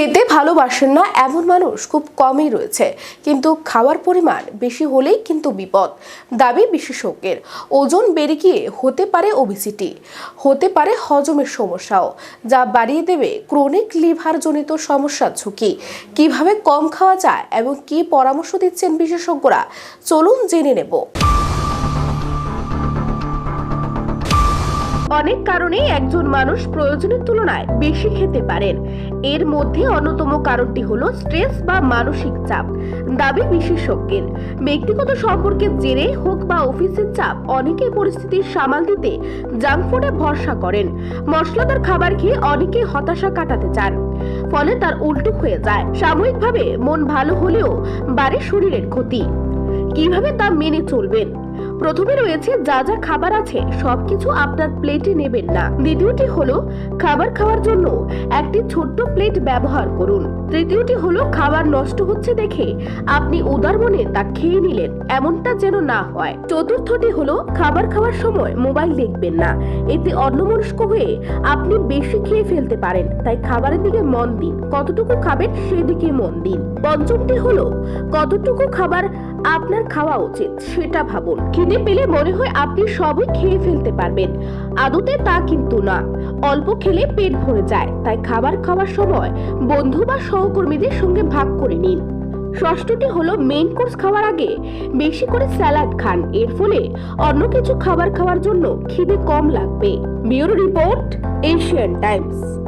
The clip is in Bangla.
খেতে ভালোবাসেন না এমন মানুষ খুব কমই রয়েছে। কিন্তু খাওয়ার পরিমাণ বেশি হলেই কিন্তু বিপদ। দাবি বিশেষজ্ঞের। ওজন বেড়ে গিয়ে হতে পারে ওবিসিটি হতে পারে হজমের সমস্যাও, যা বাড়িয়ে দেবে ক্রনিক লিভারজনিত সমস্যার ঝুঁকি। কীভাবে কম খাওয়া যায় এবং কি পরামর্শ দিচ্ছেন বিশেষজ্ঞরা? চলুন জেনে নেব। অনেক কারণেই একজন মানুষ প্রয়োজনের তুলনায় বেশি খেতে পারেন। এর মধ্যে অন্যতম কারণটি হলো স্ট্রেস বা মানসিক চাপ। দাবি বিশেষজ্ঞের। ব্যক্তিগত সম্পর্কের জেরে হোক বা অফিসের চাপ, অনেকে পরিস্থিতি সামাল দিতে জাঙ্ক ফুডে ভরসা করেন। মশলাদার খাবার খেয়ে অনেকেই হতাশা কাটাতে চান। ফলে তার উল্টো হয়ে যায়। সাময়িকভাবে মন ভালো হলেও বাড়ে শরীরের ক্ষতি। কীভাবে তা মেনে চলবেন? প্রথমে রয়েছে যা যা খাবার আছে, সবকিছু আপনার প্লেটে নেবেন না। দ্বিতীয়টি হলো খাবার খাওয়ার জন্য একটি ছোট্ট প্লেট ব্যবহার করুন। তৃতীয়টি হলো খাবার নষ্ট হচ্ছে দেখে আপনি উদার মনে তা খেয়ে নিলেন, এমনটা যেন না হয়। চতুর্থটি হলো খাবার খাওয়ার সময় মোবাইল দেখবেন না। এতে অন্যমনস্ক হয়ে আপনি বেশি খেয়ে ফেলতে পারেন, তাই খাবারের দিকে মন দিন। কতটুকু খাবেন সেদিকে মন দিন। পঞ্চমটি হলো কতটুকু খাবার আপনার খাওয়া উচিত, সেটা ভাবুন। খিদে পেলে মনে হয় আপনি সবই খেয়ে ফেলতে পারবেন। আদতে তা কিন্তু না। অল্প খেলে পেট ভরে যায়। তাই খাবার খাওয়ার সময় বন্ধু বা সহকর্মীদের সঙ্গে ভাগ করে নিন। ষষ্ঠটি হলো মেইন কোর্স খাওয়ার আগে বেশি করে স্যালাড খান। এর ফলে অন্য কিছু খাবার খাওয়ার জন্য খিদে কম লাগবে। Bureau report Asian Times